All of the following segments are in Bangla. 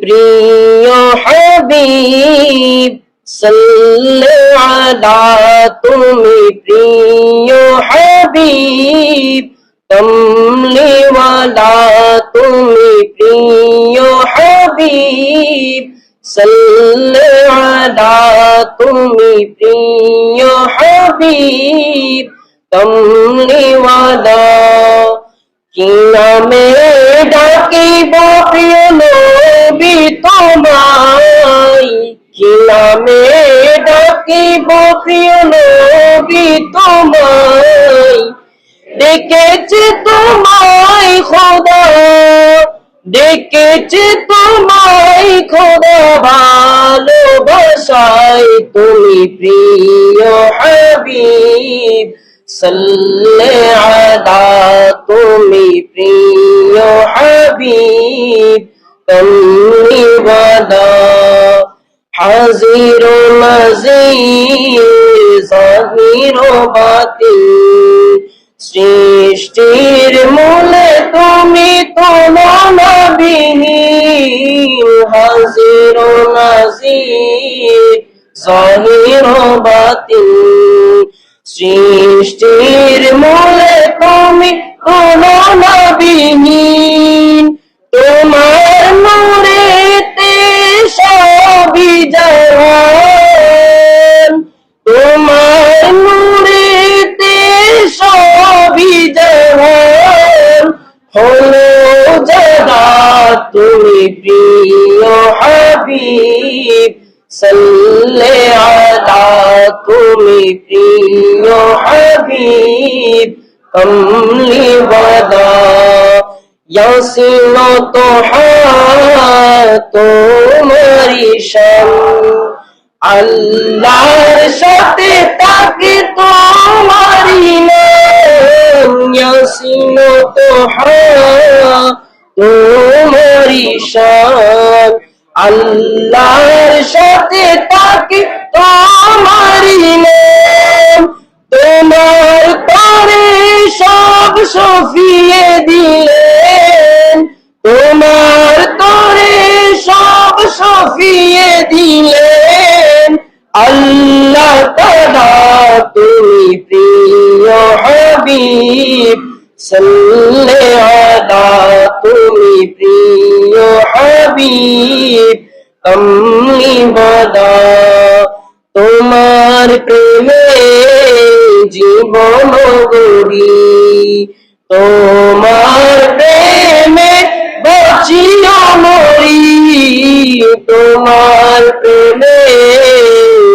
প্রিয় হাবিব, সাল্লে তুমি প্রিয় হাবিব কমলিওয়ালা তুমি প্রিয় হাবিব, সাল্লে তুমি প্রিয় হাবিব কমলিওয়ালা কি নামে ডাকিব প্রিয় কি নামে ডাকিব প্রিয় নবী তোমায়। ডেকেছে তোমায় খোদা, ডেকেছে তোমায় খোদা ভালোবাসায়। তুমি প্রিয় হাবিব, সাল্লে আলা, তুমি প্রিয় হাবিব কমলি ওয়ালা হাজির জাহির বাতিন সৃষ্টির মূলে তুমি তুলনাবিহীন হাজির নাজির জাহির বাতিন সৃষ্টির মূলে হলো যারা তুমি প্রিয় হাবিব। সাল্লে আলা তুমি প্রিয় হাবিব। কমলি বাদা ইয়াসিন তোহা তোমারি শান। আল্লাহর সাথে তাকে তোমারি শান আল্লাহর সাথে তাকে তোমারি তোমার তরে সব সফিয়ে দিলেন। তোমার তরে সব সফিয়ে দিলেন। আল্লাহ তুমি প্রিয় হাবিব। সাল্লে তুমি প্রিয় হাবিব কমলি বাদা। তোমার প্রেমে জীবন গড়ি, তোমার প্রেমে বাঁচিও মরি, তোমার প্রেমে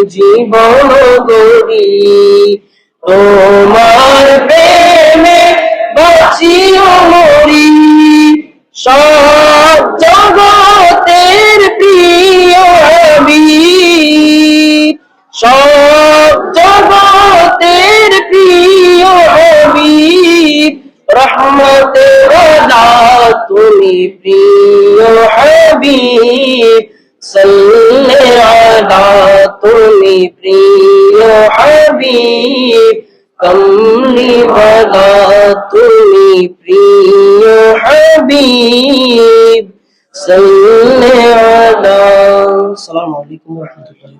জীবন গড়ি, তোমার প্রেমে মরি সব জগতের প্রিয় হাবিব সব জগতের প্রিয় হাবিব রহমতে ওয়ালা তুমি প্রিয় হাবিব। সাল্লে তুমি প্রিয় হাবিব। কমলি ওয়ালা তুমি প্রিয় হাবিব আলাইহি ওয়া সাল্লাম আলাইকুম ওয়া রাহমাতুল্লাহি।